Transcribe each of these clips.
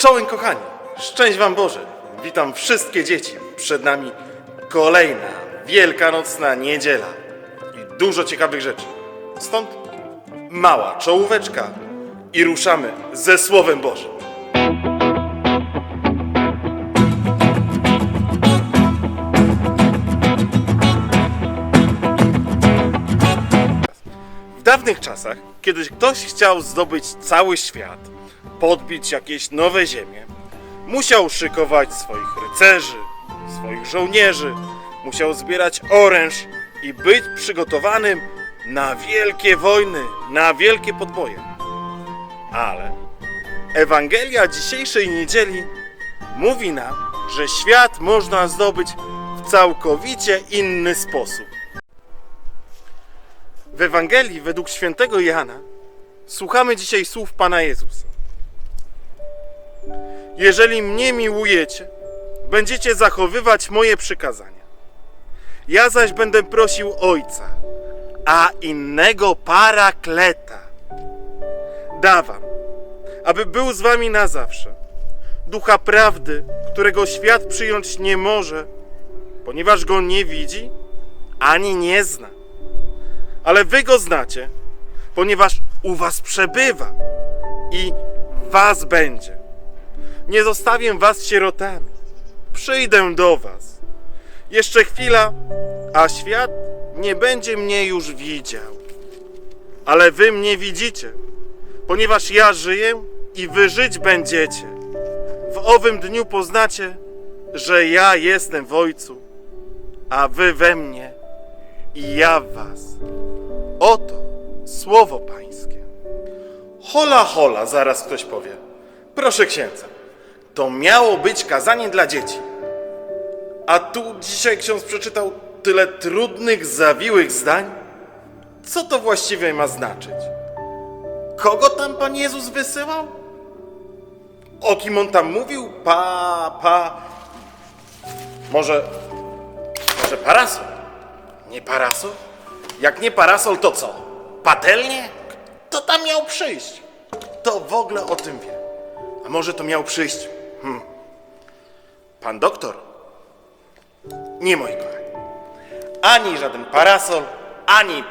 Czołem kochani, szczęść wam Boże. Witam wszystkie dzieci. Przed nami kolejna wielkanocna niedziela i dużo ciekawych rzeczy. Stąd mała czołóweczka i ruszamy ze Słowem Bożym. W dawnych czasach, kiedy ktoś chciał zdobyć cały świat, podbić jakieś nowe ziemie, musiał szykować swoich rycerzy, swoich żołnierzy, musiał zbierać oręż i być przygotowanym na wielkie wojny, na wielkie podboje. Ale Ewangelia dzisiejszej niedzieli mówi nam, że świat można zdobyć w całkowicie inny sposób. W Ewangelii według świętego Jana słuchamy dzisiaj słów Pana Jezusa. Jeżeli mnie miłujecie, będziecie zachowywać moje przykazania. Ja zaś będę prosił Ojca, a innego parakleta dawam, aby był z wami na zawsze. Ducha prawdy, którego świat przyjąć nie może, ponieważ go nie widzi ani nie zna ale wy go znacie, ponieważ u was przebywa i was będzie. Nie zostawię was sierotami. Przyjdę do was. Jeszcze chwila, a świat nie będzie mnie już widział. Ale wy mnie widzicie, ponieważ ja żyję i wy żyć będziecie. W owym dniu poznacie, że ja jestem w Ojcu, a wy we mnie i ja w was. Oto słowo pańskie. Hola, hola, zaraz ktoś powie. Proszę księdza, to miało być kazanie dla dzieci. A tu dzisiaj ksiądz przeczytał tyle trudnych, zawiłych zdań. Co to właściwie ma znaczyć? Kogo tam Pan Jezus wysyłał? O kim on tam mówił? Pa, pa. Może, może parasol? Nie parasol? Jak nie parasol, to co? Patelnie? Kto tam miał przyjść? Kto w ogóle o tym wie? A może to miał przyjść? Hmm. Pan doktor? Nie, moi kochani. Ani żaden parasol, ani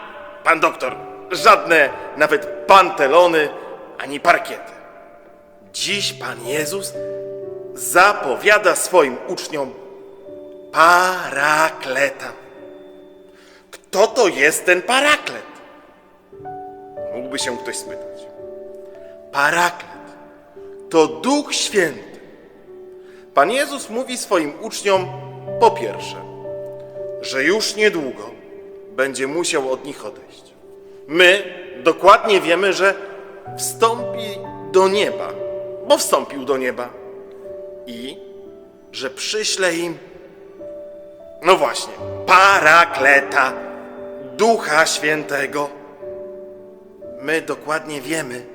pan doktor. Żadne nawet pantelony, ani parkiety. Dziś Pan Jezus zapowiada swoim uczniom parakleta. Kto to jest ten paraklet? Mógłby się ktoś spytać. Paraklet to Duch Święty. Pan Jezus mówi swoim uczniom po pierwsze, że już niedługo będzie musiał od nich odejść. My dokładnie wiemy, że wstąpi do nieba, bo wstąpił do nieba i że przyśle im no właśnie, parakleta, Ducha Świętego. My dokładnie wiemy,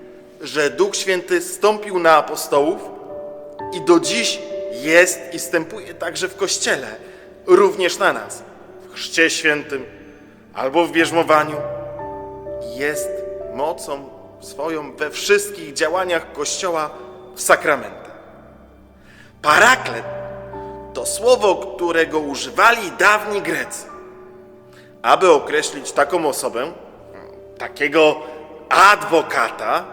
że Duch Święty stąpił na apostołów i do dziś jest i stępuje także w Kościele, również na nas, w Chrzcie Świętym albo w bierzmowaniu. Jest mocą swoją we wszystkich działaniach Kościoła w sakramentach. Paraklet to słowo, którego używali dawni Grecy, aby określić taką osobę, takiego adwokata,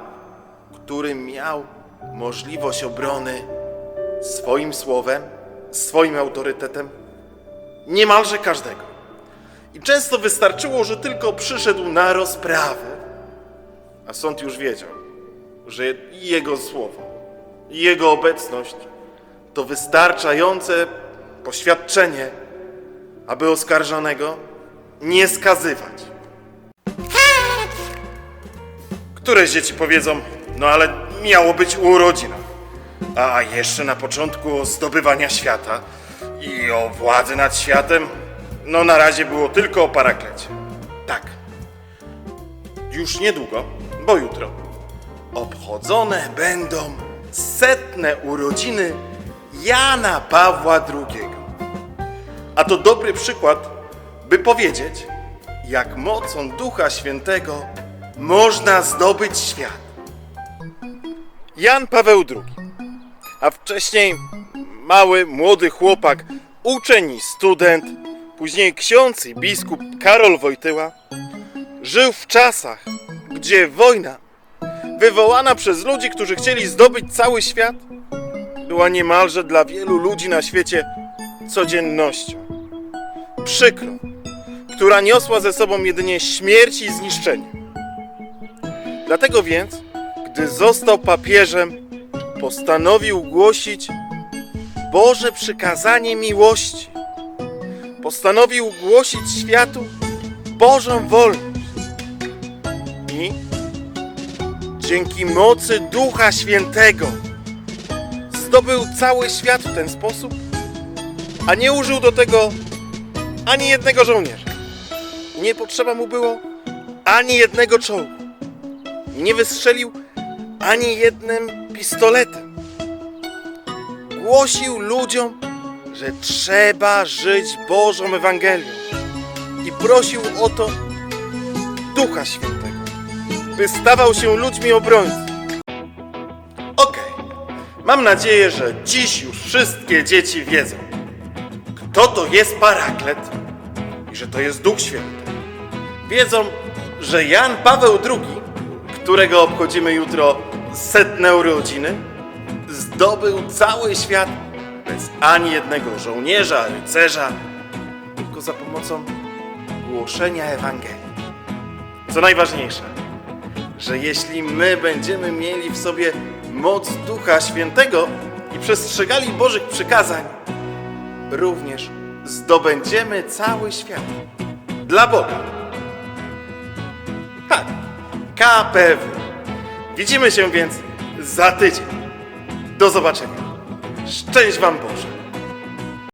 który miał możliwość obrony swoim słowem, swoim autorytetem, niemalże każdego. I często wystarczyło, że tylko przyszedł na rozprawę, a sąd już wiedział, że jego słowo, jego obecność to wystarczające poświadczenie, aby oskarżonego nie skazywać. Które dzieci powiedzą, no ale miało być urodzina. A jeszcze na początku zdobywania świata i o władzy nad światem, no na razie było tylko o paraklecie. Tak. Już niedługo, bo jutro, obchodzone będą setne urodziny Jana Pawła II. A to dobry przykład, by powiedzieć, jak mocą Ducha Świętego można zdobyć świat. Jan Paweł II a wcześniej mały, młody chłopak, uczeń i student, później ksiądz i biskup Karol Wojtyła, żył w czasach, gdzie wojna, wywołana przez ludzi, którzy chcieli zdobyć cały świat, była niemalże dla wielu ludzi na świecie codziennością. Przykrą, która niosła ze sobą jedynie śmierć i zniszczenie. Dlatego więc, gdy został papieżem, postanowił głosić Boże przykazanie miłości. Postanowił głosić światu Bożą wolność. I dzięki mocy Ducha Świętego zdobył cały świat w ten sposób, a nie użył do tego ani jednego żołnierza. Nie potrzeba mu było ani jednego czołgu. Nie wystrzelił ani jednym pistoletem. Głosił ludziom, że trzeba żyć Bożą Ewangelią i prosił o to Ducha Świętego, by stawał się ludźmi obrońców. Okej, mam nadzieję, że dziś już wszystkie dzieci wiedzą, kto to jest Paraklet i że to jest Duch Święty. Wiedzą, że Jan Paweł II, którego obchodzimy jutro setne urodziny, zdobył cały świat bez ani jednego żołnierza, rycerza, tylko za pomocą głoszenia Ewangelii. Co najważniejsze, że jeśli my będziemy mieli w sobie moc Ducha Świętego i przestrzegali Bożych przykazań, również zdobędziemy cały świat dla Boga. Tak, KPW. Widzimy się więc za tydzień. Do zobaczenia. Szczęść Wam Boże.